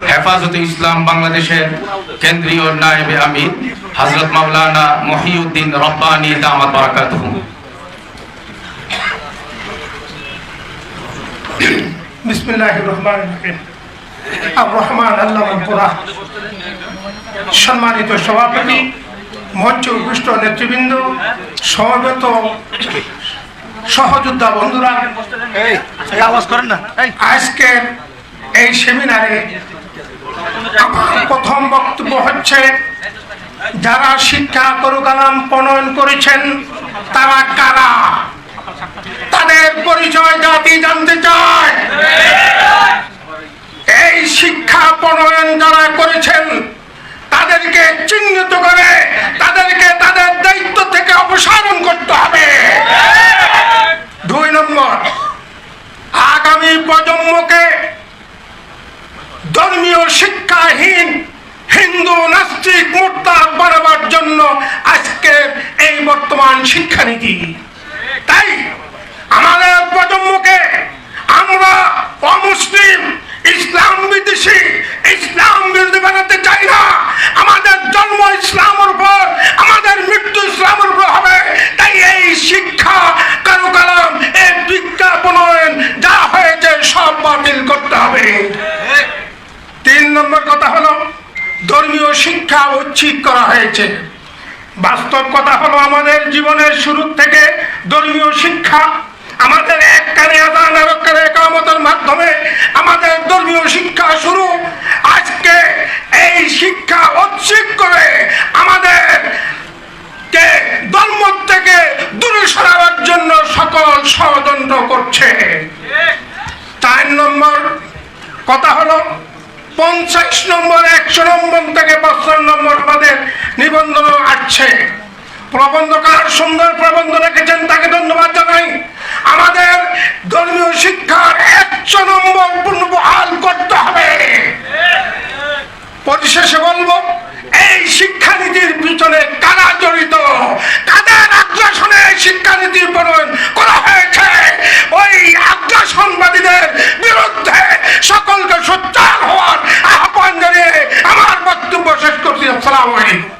হেফাজতে ইসলাম বাংলাদেশের কেন্দ্রীয় নায়েবে আমির হযরত মাওলানা মহিউদ্দিন রব্বানী দামাত বারাকাতুহু। বিসমিল্লাহ রহমান রহিম। আর রহমান আল্লাহ পুরা সম্মানিত সভাপতি মঞ্চ উপৃষ্ট নেতৃবৃন্দ সমবেত সহযোদ্ধা বন্ধুরা আওয়াজ করেন না। এই। আজকের এই সেমিনারে প্রথম বক্তব্য হচ্ছে, যারা শিক্ষা করুকালাম প্রণয়ন করেছেন, তারা কারা? তাদের পরিচয় জাতি জানতে চায়। এই শিক্ষা প্রণয়ন যারা করেছেন তাদেরকে চিহ্নিত করে তাদেরকে তাদের দায়িত্ব থেকে অপসারণ করতে হবে দুই নম্বর আগামী প্রজন্মকে ধর্মীয় শিক্ষাহীন হিন্দু নাস্তিক মোরতাদ বাড়াবার জন্য আজকে এই বর্তমান শিক্ষানীতি। তাই আমাদের প্রজন্মকে আমরা অমুসলিম ইসলাম বিদেশি ইসলাম বিরোধী বানাতে চাই না আমাদের জন্ম ইসলামের উপর আমাদের মৃত্যু ইসলামের উপর হবে তাই এই শিক্ষা কারুকালাম এই বিজ্ঞাপনয়ন যা হয়েছে সব বাতিল করতে হবে তিন নম্বর কথা হলো ধর্মীয় শিক্ষা উচ্ছিদ করা হয়েছে। বাস্তব কথা হলো আমাদের জীবনের শুরু থেকে ধর্মীয় শিক্ষা আমাদের এক কানে আদান এক একামতের মাধ্যমে আমাদের ধর্মীয় শিক্ষা শুরু। আজকে এই শিক্ষা উচ্ছিদ করে আমাদের কে ধর্ম থেকে দূরে সরাবার জন্য সকল ষড়যন্ত্র করছে। চার নম্বর কথা হলো পঞ্চাশ নম্বর, একশো নম্বর থেকে পঁচপন্ন নম্বর আমাদের নিবন্ধন আসছে। প্রবন্ধকার সুন্দর প্রবন্ধ রেখেছেন তাকে ধন্যবাদ জানাই। আমাদের ধর্মীয় শিক্ষার একশো নম্বর পূর্ণ পুনর্বহাল করতে হবে। পরিশেষে বলব আসসালামু আলাইকুম।